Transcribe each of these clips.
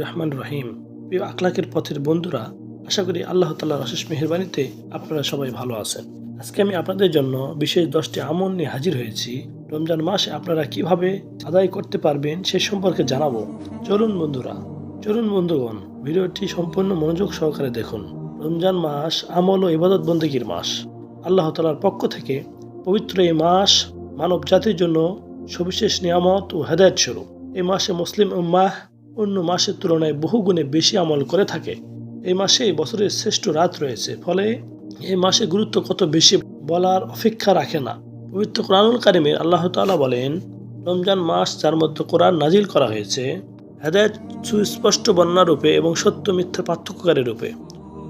রহমান রহিম। আখলাকের পথের বন্ধুরা, আশা করি আল্লাহ তাল্লাহর অশেষ মেহরবানিতে আপনারা সবাই ভালো আছেন। আজকে আমি আপনাদের জন্য বিশেষ দশটি আমল নিয়ে হাজির হয়েছি। রমজান মাসে আপনারা কীভাবে আদায় করতে পারবেন সে সম্পর্কে জানাব। চলুন বন্ধুরা, চলুন বন্ধুগণ, ভিডিওটি সম্পূর্ণ মনোযোগ সহকারে দেখুন। রমজান মাস আমল ও ইবাদত বন্দেগীর মাস। আল্লাহ তালার পক্ষ থেকে পবিত্র এই মাস মানব জাতির জন্য সবিশেষ নিয়ামত ও হেদায়ত স্বরূপ। এই মাসে মুসলিম উম্মাহ অন্য মাসের তুলনায় বহু গুণে বেশি আমল করে থাকে। এই মাসে বছরের শ্রেষ্ঠ রাত রয়েছে, ফলে এই মাসে গুরুত্ব কত বেশি বলার অপেক্ষা রাখে না। পবিত্র কোরআনুল কারিমের আল্লাহ তাআলা বলেন, রমজান মাস যার মধ্যে কোরআন নাজিল করা হয়েছে, হেদায়ত সুস্পষ্ট বন্যা রূপে এবং সত্য মিথ্যা পার্থক্যকারী রূপে।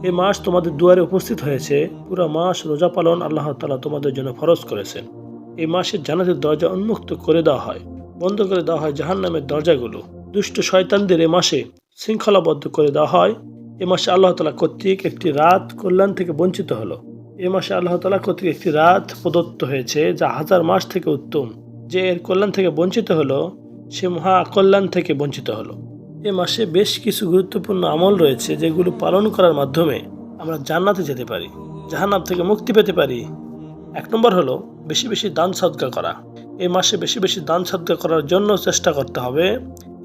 এই মাস তোমাদের দুয়ারে উপস্থিত হয়েছে, পুরো মাস রোজা পালন আল্লাহ তাআলা তোমাদের জন্য ফরজ করেছেন। এই মাসে জান্নাতের দরজা উন্মুক্ত করে দেওয়া হয়, বন্ধ করে দেওয়া হয় জাহান নামের দরজাগুলো। দুষ্ট শয়তানদের এ মাসে শৃঙ্খলাবদ্ধ করে দেওয়া হয়। এ মাসে আল্লাহ তালা কর্তৃক একটি রাত কল্যাণ থেকে বঞ্চিত হলো। এ মাসে আল্লাহ তালা কর্তৃক একটি রাত প্রদত্ত হয়েছে, যা হাজার মাস থেকে উত্তম। যে এর কল্যাণ থেকে বঞ্চিত হলো, সে মহা কল্যাণ থেকে বঞ্চিত হলো। এ মাসে বেশ কিছু গুরুত্বপূর্ণ আমল রয়েছে, যেগুলো পালন করার মাধ্যমে আমরা জান্নাতে যেতে পারি, জাহান্নাম থেকে মুক্তি পেতে পারি এক নম্বর হলো, বেশি বেশি দান সদকা করা। এই মাসে বেশি বেশি দান সদকা করার জন্য চেষ্টা করতে হবে।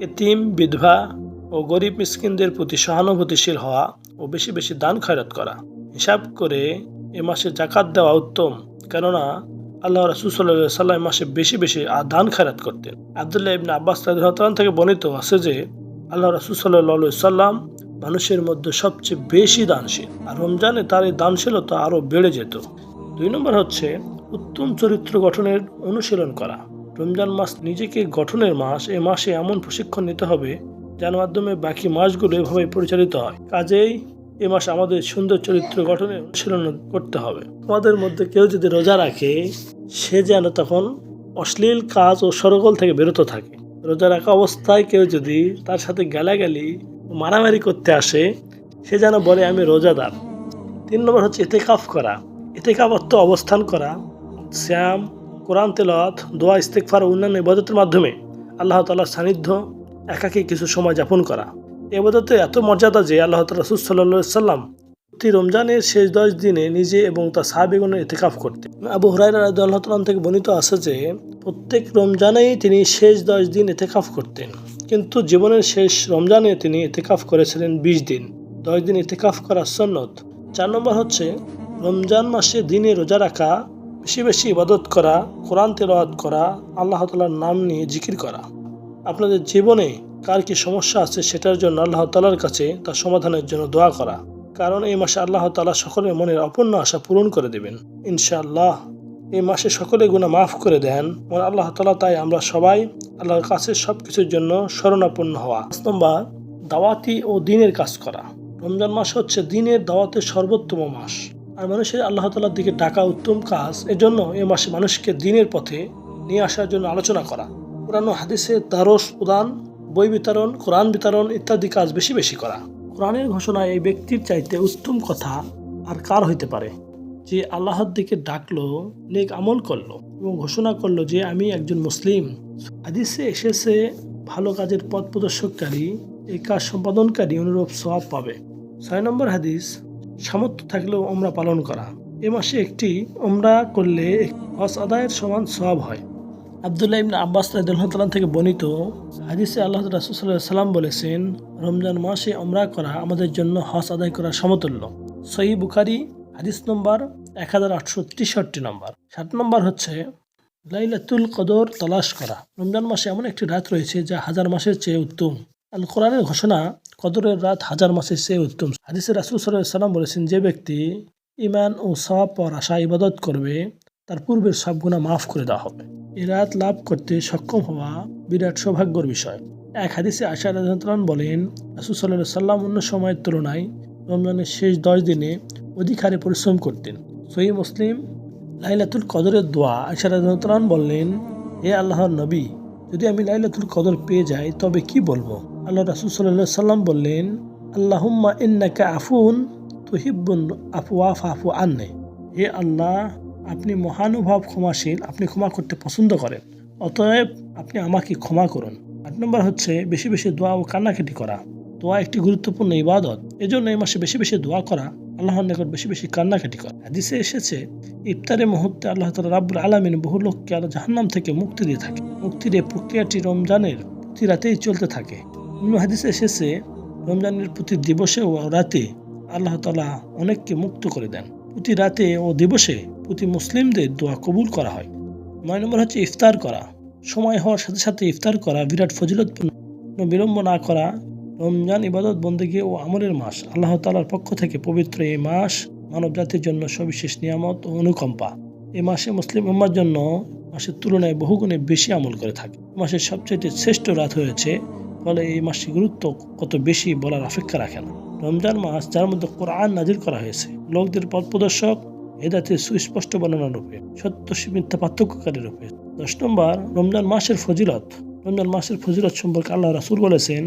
এতিম, বিধবা ও গরিব মিসকিনদের প্রতি সহানুভূতিশীল হওয়া ও বেশি বেশি দান খয়রাত করা। হিসাব করে এ মাসে জাকাত দেওয়া উত্তম, কেননা আল্লাহ রাসুল সাল্লাহ মাসে বেশি বেশি দান খয়রাত করতেন। আবদুল্লাহ ইবনে আব্বাস রাদিয়াল্লাহু থেকে বর্ণিত আছে যে, আল্লাহ রাসুল সাল্লাহ সাল্লাম মানুষের মধ্যে সবচেয়ে বেশি দানশীল। আর রমজানে তার এই দানশীলতা আরও বেড়ে যেত। দুই নম্বর হচ্ছে উত্তম চরিত্র গঠনের অনুশীলন করা। রমজান মাস নিজেকে গঠনের মাস, এ মাসে এমন প্রশিক্ষণ নিতে হবে যার মাধ্যমে বাকি মাসগুলো এভাবে পরিচালিত হয়। কাজেই এ মাস আমাদের সুন্দর চরিত্র গঠনে অনুশীলন করতে হবে। আমাদের মধ্যে কেউ যদি রোজা রাখে, সে যেন তখন অশ্লীল কাজ ও সরগোল থেকে বিরত থাকে। রোজা রাখা অবস্থায় কেউ যদি তার সাথে গালাগালি মারামারি করতে আসে, সে যেন বলে, আমি রোজাদার। তিন নম্বর হচ্ছে এতে কাফ করা। অর্থ অবস্থান করা শ্যাম কোরআন তেলত দোয়া ইস্তেকফার অন্যান্য ইবাদতের মাধ্যমে আল্লাহ তালার সান্নিধ্য, একাকী কিছু সময় যাপন করা। এবাদতে এত মর্যাদা যে আল্লাহ তালা সুসাল্লা সাল্লাম প্রতি রমজানের শেষ দশ দিনে নিজে এবং তার সাহাবিগণের এতেকাফ করতে আবু হরাই আল্লাহ তালাম থেকে বর্ণিত আছে যে, প্রত্যেক রমজানেই তিনি শেষ দশ দিন এতেকাফ করতেন। কিন্তু জীবনের শেষ রমজানে তিনি এতেকাফ করেছিলেন বিশ দিন। দশ দিন এতেকাফ করা সন্নত। চার নম্বর হচ্ছে রমজান মাসে দিনে রোজা রাখা, বেশি বেশি ইবাদত করা, কোরআন তেলাওয়াত করা, আল্লাহ তালার নাম নিয়ে জিকির করা। আপনাদের জীবনে কার কি সমস্যা আছে সেটার জন্য আল্লাহ তালার কাছে তার সমাধানের জন্য দোয়া করা। কারণ এই মাসে আল্লাহ তালা সকলের মনের অপূর্ণ আশা পূরণ করে দেবেন। ইনশাআল্লাহ এই মাসে সকলে গুণা মাফ করে দেন। মনে আল্লাহ তালা তাই আমরা সবাই আল্লাহর কাছে সব কিছুর জন্য শরণাপন্ন হওয়া। পাঁচ নম্বর, দাওয়াতি ও দিনের কাজ করা। রমজান মাস হচ্ছে দিনের দাওয়াতের সর্বোত্তম মাস। আর মানুষের আল্লাহ তালার দিকে ডাকা উত্তম কাজ এজন্য এ মাসে মানুষকে দিনের পথে নিয়ে আসার জন্য আলোচনা করা। পুরানো হাদিসে দারস প্রদান বই বিতরণ, কোরআন বিতরণ ইত্যাদি কাজ বেশি বেশি করা। কোরআনের ঘোষণা এই ব্যক্তির চাইতে উত্তম কথা আর কার হইতে পারে? যে আল্লাহর দিকে ডাকলো, নেক আমল করল এবং ঘোষণা করল যে আমি একজন মুসলিম। হাদিসে এসেছে, ভালো কাজের পথ প্রদর্শককারী এই কাজ সম্পাদনকারী অনুরূপ সওয়াব পাবে। ছয় নম্বর হাদিস সামর্থ্য থাকলেও ওমরা পালন করা। এ মাসে একটি ওমরা করলে হজ আদায়ের সমান সব হয়। আবদুল্লাহ ইবনে আব্বাস রাদিয়াল্লাহু থেকে বর্ণিত হাদিসে আল্লাহ রাসূলুল্লাহ সাল্লাম বলেছেন, রমজান মাসে ওমরা করা আমাদের জন্য হজ আদায় করার সমতুল্য। সহি বুখারি, হাদিস নম্বর এক হাজার আটশো তেষট্টি নম্বর। সাত নম্বর হচ্ছে, লাইলাতুল কদর তালাশ করা। রমজান মাসে এমন একটি রাত রয়েছে যা হাজার মাসের চেয়ে উত্তম। আল কোরআনের ঘোষণা কদরের রাত হাজার মাসের চেয়ে উত্তম। হাদিসের রাসুল সাল্লাম বলেছেন, যে ব্যক্তি ইমান ও সওয়াব পর আশা ইবাদত করবে, তার পূর্বের সব গুণা মাফ করে দেওয়া হবে। এ রাত লাভ করতে সক্ষম হওয়া বিরাট সৌভাগ্যর বিষয়। এক হাদিসে আশা রাজন বলেন, রাসুল সাল্লাহ সাল্লাম অন্য সময়ের তুলনায় রমজানের শেষ দশ দিনে অধিক হারে পরিশ্রম করতেন। সহি মুসলিম লাইলাতুল কদরের দোয়া আশা রাজন বললেন হে আল্লাহর নবী, যদি আমি লাইলাতুল কদর পেয়ে যাই, তবে কি বলব? আল্লাহ রাসুল সাল্লাহ সাল্লাম বললেন, আল্লাহুম্মা ইন্নাকা আফুন তুহিব্বুন আফওয়াফ আফু আন্নে। হে আল্লাহ, আপনি মহানুভব, ক্ষমাশীল, আপনি ক্ষমা করতে পছন্দ করেন, অতএব আপনি আমাকে ক্ষমা করুন। আট নম্বর হচ্ছে, বেশি বেশি দোয়া ও কান্নাকাটি করা। দোয়া একটি গুরুত্বপূর্ণ ইবাদত। এজন্য এই মাসে বেশি বেশি দোয়া করা আল্লাহর নিকট বেশি বেশি কান্নাকাটি করা। হাদিসে এসেছে, ইফতারের মুহূর্তে আল্লাহ তালা রাব্বুল আলমিন বহু লোককে আল্লাহ জাহান্নাম থেকে মুক্তি দিয়ে থাকে। মুক্তির এই প্রক্রিয়াটি রমজানের প্রতি রাতেই চলতে থাকে। হাদিসে এসেছে, রমজানের প্রতি দিবসে ও রাতে আল্লাহ তালা অনেককে মুক্ত করে দেন। প্রতি রাতে ও দিবসে প্রতি মুসলিমদের দোয়া কবুল করা হয়। নয় নম্বর হচ্ছে ইফতার করা। সময় হওয়ার সাথে সাথে ইফতার করা বিরাট ফজিলতপূর্ণ। বিলম্ব না করা রমজান ইবাদত, বন্দেগী ও আমলের মাস আল্লাহ তালার পক্ষ থেকে পবিত্র এই মাস মানব জাতির জন্য সবিশেষ নিয়ামত ও অনুকম্পা। এই মাসে মুসলিম উম্মার জন্য মাসের তুলনায় বহুগুণে বেশি আমল করে থাকে। মাসের সবচেয়ে শ্রেষ্ঠ রাত হয়েছে ফলে এই মাসের গুরুত্ব কত বেশি বলার অপেক্ষা রাখে না। রমজান মাস যার মধ্যে কোরআন নাজির করা হয়েছে। লোকদের পথ প্রদর্শক হেদাতের সুস্পষ্ট বর্ণনা রূপে, সত্য মিথ্যা পার্থক্যকারী রূপে। দশ নম্বর, রমজান মাসের ফজিলত। রমজান মাসের ফজিলত সম্পর্কে আল্লাহ রাসুল বলেছেন,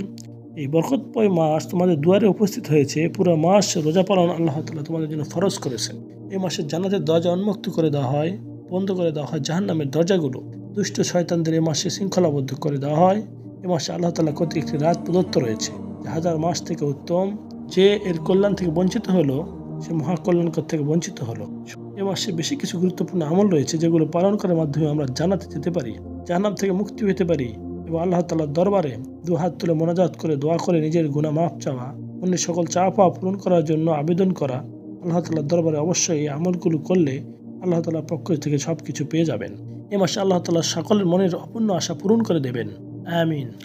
এই বরকতময় মাস তোমাদের দুয়ারে উপস্থিত হয়েছে, পুরো মাস রোজা পালন আল্লাহ তালা তোমাদের জন্য ফরজ করেছেন। এই মাসে জান্নাতের দরজা উন্মুক্ত করে দেওয়া হয়, বন্ধ করে দেওয়া হয় জাহান নামের দরজাগুলো। দুষ্ট শয়তানদের এই মাসে শৃঙ্খলাবদ্ধ করে দেওয়া হয় এ মাসে আল্লাহ তালা কর্তৃক একটি রাত প্রদত্ত রয়েছে। হাজার মাস থেকে উত্তম, যে এর কল্যাণ থেকে বঞ্চিত হলো, সে মহাকল্যাণকর থেকে বঞ্চিত হলো। এ মাসে বেশি কিছু গুরুত্বপূর্ণ আমল রয়েছে, যেগুলো পালন করার মাধ্যমে আমরা জানাতে যেতে পারি, জাহান্নাম থেকে মুক্তি পেতে পারি এবং আল্লাহ তালার দরবারে দু হাত তুলে মোনাজাত করে দোয়া করে নিজের গুণা মাফ চাওয়া অন্যের সকল চা পাওয়া পূরণ করার জন্য আবেদন করা। আল্লাহ তালার দরবারে অবশ্যই এই আমলগুলো করলে আল্লাহ তালার পক্ষ থেকে সব কিছু পেয়ে যাবেন। এ মাসে আল্লাহ তালা সকলের মনের অপূর্ণ আশা পূরণ করে দেবেন। آمين.